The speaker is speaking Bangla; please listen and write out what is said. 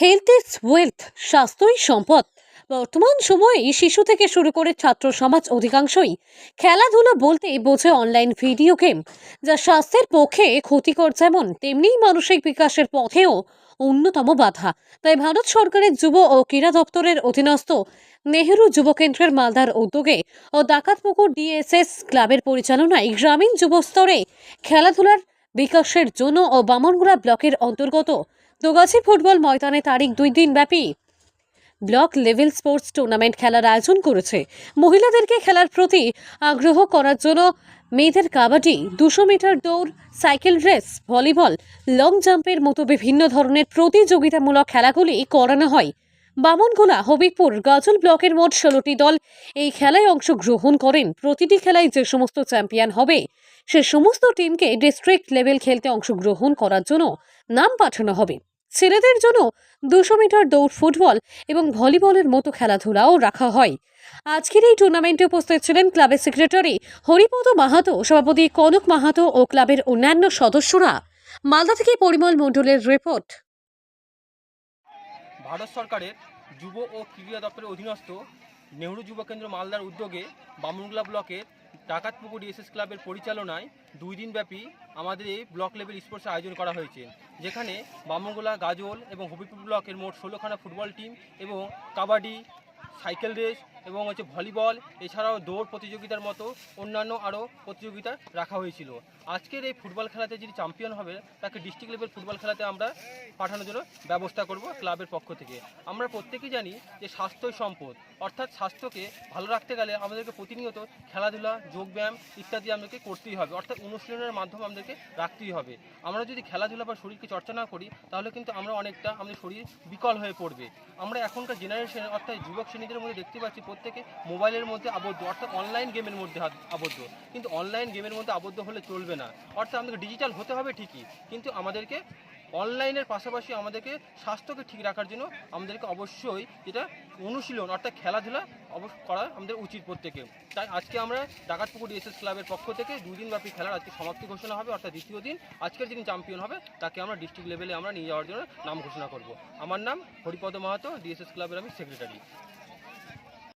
হেলথ ইজ ওয়েলথ স্বাস্থ্যই সম্পদ। বর্তমান সময়ে শিশু থেকে শুরু করে ছাত্র সমাজ অধিকাংশই খেলাধুলা বলতে বোঝে অনলাইন ভিডিও গেম যা স্বাস্থ্যের পক্ষে ক্ষতিকর যেমন তেমনি মানসিক বিকাশের পথেও অন্যতম বাধা। তাই ভারত সরকারের যুব ও ক্রীড়া দপ্তরের অধীনস্থ নেহেরু যুব কেন্দ্রের মালদার উদ্যোগে ও ডাকাতপুকুর ডিএসএস ক্লাবের পরিচালনায় গ্রামীণ যুব স্তরে খেলাধুলার বিকাশের জন্য ও বামনগুড়া ব্লকের অন্তর্গত দোগাছি ফুটবল ময়দানে তারিখ দুই দিন ব্যাপী ব্লক লেভেল স্পোর্টস টুর্নামেন্ট খেলার আয়োজন করেছে। মহিলাদেরকে খেলার প্রতি আগ্রহ করার জন্য মেয়েদের কাবাডি, দুশো মিটার দৌড়, সাইকেল রেস, ভলিবল, লং জাম্পের মতো বিভিন্ন ধরনের প্রতিযোগিতামূলক খেলাগুলি করানো হয়। বামনগোলা, হবিবপুর, গাজল ব্লকের মোট ষোলোটি দল এই খেলায় অংশগ্রহণ করেন। প্রতিটি খেলায় যে সমস্ত চ্যাম্পিয়ন হবে, সে সমস্ত টিমকে ডিস্ট্রিক্ট লেভেল খেলতে অংশগ্রহণ করার জন্য নাম পাঠানো হবে। ছেলেদের জন্য দুশো মিটার দৌড় ফুটবল এবং ভলিবলের মতো খেলাধুলাও রাখা হয়। আজকের এই টুর্নামেন্টে উপস্থিত ছিলেন ক্লাবের সেক্রেটারি হরিপদ মাহাতো, সভাপতি কনক মাহাতো ও ক্লাবের অন্যান্য সদস্যরা। মালদা থেকে পরিমল মণ্ডলের রিপোর্ট। ভারত সরকারের যুব ও ক্রীড়া দপ্তরের অধীনস্থ নেহরু যুব কেন্দ্র মালদার উদ্যোগে বামুনগোলা ব্লকের ডাকাতপুকুর এসএস ক্লাবের পরিচালনায় দুই দিনব্যাপী আমাদের এই ব্লক লেভেল স্পোর্টস আয়োজন করা হয়েছে, যেখানে বামঙ্গলা গাজল এবং হবিপুর ব্লকের মোট ষোলোখানা ফুটবল টিম এবং কাবাডি, সাইকেল রেস এবং হচ্ছে ভলিবল, এছাড়াও দৌড় প্রতিযোগিতার মতো অন্যান্য আরও প্রতিযোগিতা রাখা হয়েছিল। আজকের এই ফুটবল খেলাতে যিনি চ্যাম্পিয়ন হবে তাকে ডিস্ট্রিক্ট লেভেল ফুটবল খেলাতে আমরা পাঠানোর জন্য ব্যবস্থা করব ক্লাবের পক্ষ থেকে। আমরা প্রত্যেকেই জানি যে স্বাস্থ্যই সম্পদ, অর্থাৎ স্বাস্থ্যকে ভালো রাখতে গেলে আমাদেরকে প্রতিনিয়ত খেলাধুলা, যোগব্যায়াম ইত্যাদি আমাদেরকে করতেই হবে, অর্থাৎ অনুশীলনের মাধ্যমে আমাদেরকে রাখতেই হবে। আমরা যদি খেলাধুলা বা শরীরকে চর্চা না করি, তাহলে কিন্তু আমরা অনেকটা আমাদের শরীর বিকল হয়ে পড়বে। আমরা এখনকার জেনারেশন অর্থাৎ যুবক শ্রেণীদের মধ্যে দেখতে পাচ্ছি প্রত্যেকে মোবাইলের মধ্যে আবদ্ধ, অর্থাৎ অনলাইন গেমের মধ্যে আবদ্ধ। কিন্তু অনলাইন গেমের মধ্যে আবদ্ধ হলে চলবে না। অর্থাৎ আমাদেরকে ডিজিটাল হতে হবে ঠিকই, কিন্তু আমাদেরকে অনলাইনের পাশাপাশি আমাদেরকে স্বাস্থ্যকে ঠিক রাখার জন্য আমাদেরকে অবশ্যই যেটা অনুশীলন, অর্থাৎ খেলাধুলা অবশ্য করা আমাদের উচিত প্রত্যেকে। তাই আজকে আমরা ডাকাতপুকুর ডিএসএস ক্লাবের পক্ষ থেকে দিনব্যাপী খেলার আজকে সমাপ্তি ঘোষণা হবে, অর্থাৎ দ্বিতীয় দিন। আজকের যিনি চ্যাম্পিয়ন হবে, তাকে আমরা ডিস্ট্রিক্ট লেভেলে আমরা নিয়ে যাওয়ার জন্য নাম ঘোষণা করব। আমার নাম হরিপদ মাহাতো ডিএসএস ক্লাবের আমি সেক্রেটারি